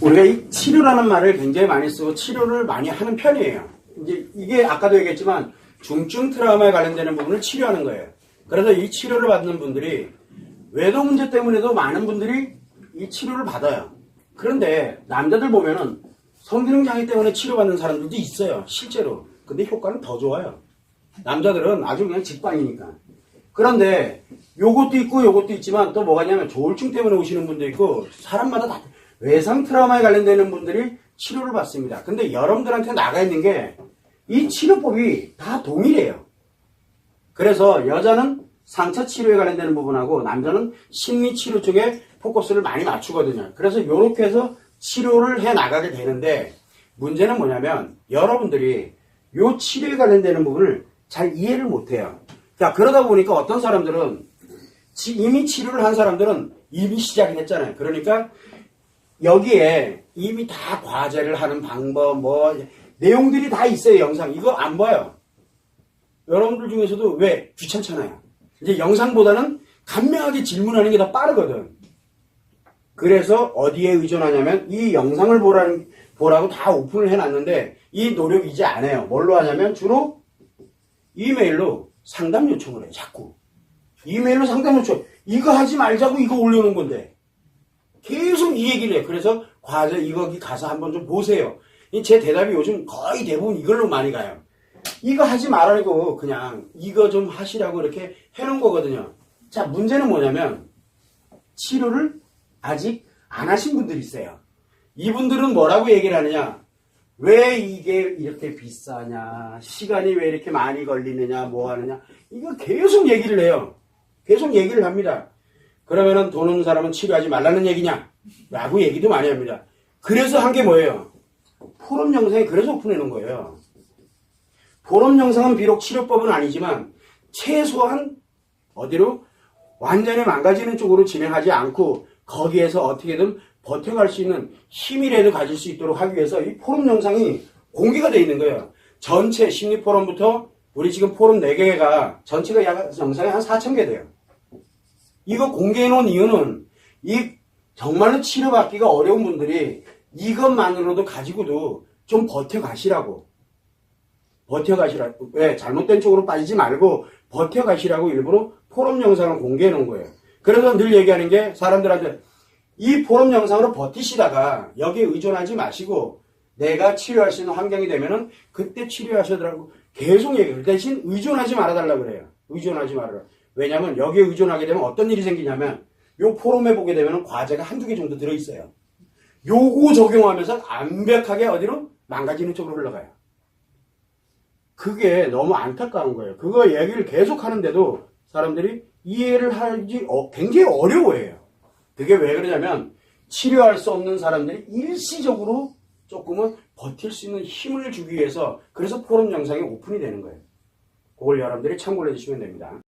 우리가 이 치료라는 말을 굉장히 많이 쓰고 치료를 많이 하는 편이에요. 이제 이게 아까도 얘기했지만 중증 트라우마에 관련되는 부분을 치료하는 거예요. 그래서 이 치료를 받는 분들이 외도 문제 때문에도 많은 분들이 이 치료를 받아요. 그런데 남자들 보면은 성기능 장애 때문에 치료받는 사람들도 있어요. 실제로. 근데 효과는 더 좋아요. 남자들은 아주 그냥 직방이니까. 그런데 요것도 있고 요것도 있지만 또 뭐가 있냐면 조울증 때문에 오시는 분도 있고 사람마다 다 외상 트라우마에 관련되는 분들이 치료를 받습니다. 근데 여러분들한테 나가 있는 게 이 치료법이 다 동일해요. 그래서 여자는 상처 치료에 관련되는 부분하고 남자는 심리 치료 쪽에 포커스를 많이 맞추거든요. 그래서 이렇게 해서 치료를 해 나가게 되는데 문제는 뭐냐면 여러분들이 요 치료에 관련되는 부분을 잘 이해를 못 해요. 자, 그러다 보니까 어떤 사람들은 지- 이미 치료를 한 사람들은 이미 시작이 됐잖아요. 그러니까 여기에 이미 다 과제를 하는 방법, 뭐, 내용들이 다 있어요, 영상. 이거 안 봐요. 여러분들 중에서도 왜? 귀찮잖아요. 이제 영상보다는 간명하게 질문하는 게 더 빠르거든. 그래서 어디에 의존하냐면 이 영상을 보라는, 보라고 다 오픈을 해놨는데 이 노력 이제 안 해요. 뭘로 하냐면 주로 이메일로 상담 요청을 해요, 자꾸. 이메일로 상담 요청. 이거 하지 말자고 이거 올려놓은 건데. 계속 이 얘기를 해요. 그래서 과제 이거 가서 한번 좀 보세요. 이제 대답이 요즘 거의 대부분 이걸로 많이 가요. 이거 하지 말라고 그냥 이거 좀 하시라고 이렇게 해놓은 거거든요. 자, 문제는 뭐냐면 치료를 아직 안 하신 분들이 있어요. 이분들은 뭐라고 얘기를 하느냐? 왜 이게 이렇게 비싸냐? 시간이 왜 이렇게 많이 걸리느냐? 뭐 하느냐? 이거 계속 얘기를 해요. 계속 얘기를 합니다. 그러면은 돈 없는 사람은 치료하지 말라는 얘기냐? 라고 얘기도 많이 합니다. 그래서 한 게 뭐예요? 포럼 영상에 그래서 오픈해놓은 거예요. 포럼 영상은 비록 치료법은 아니지만 최소한 어디로 완전히 망가지는 쪽으로 진행하지 않고 거기에서 어떻게든 버텨갈 수 있는 힘이라도 가질 수 있도록 하기 위해서 이 포럼 영상이 공개가 되어 있는 거예요. 전체 심리 포럼부터 우리 지금 포럼 4개가 전체가 약 영상이 한 4,000개 돼요. 이거 공개해 놓은 이유는 이 정말로 치료받기가 어려운 분들이 이것만으로도 가지고도 좀 버텨가시라고. 버텨가시라고. 왜? 잘못된 쪽으로 빠지지 말고 버텨가시라고 일부러 포럼 영상을 공개해 놓은 거예요. 그래서 늘 얘기하는 게 사람들한테 이 포럼 영상으로 버티시다가 여기에 의존하지 마시고 내가 치료할 수 있는 환경이 되면은 그때 치료하시더라고 계속 얘기해요. 대신 의존하지 말아달라고 그래요. 의존하지 말아라. 왜냐면 여기에 의존하게 되면 어떤 일이 생기냐면 요 포럼에 보게 되면 과제가 한두 개 정도 들어있어요. 요거 적용하면서 완벽하게 어디로? 망가지는 쪽으로 흘러가요. 그게 너무 안타까운 거예요. 그거 얘기를 계속 하는데도 사람들이 이해를 하지 어, 굉장히 어려워해요. 그게 왜 그러냐면 치료할 수 없는 사람들이 일시적으로 조금은 버틸 수 있는 힘을 주기 위해서 그래서 포럼 영상이 오픈이 되는 거예요. 그걸 여러분들이 참고를 해주시면 됩니다.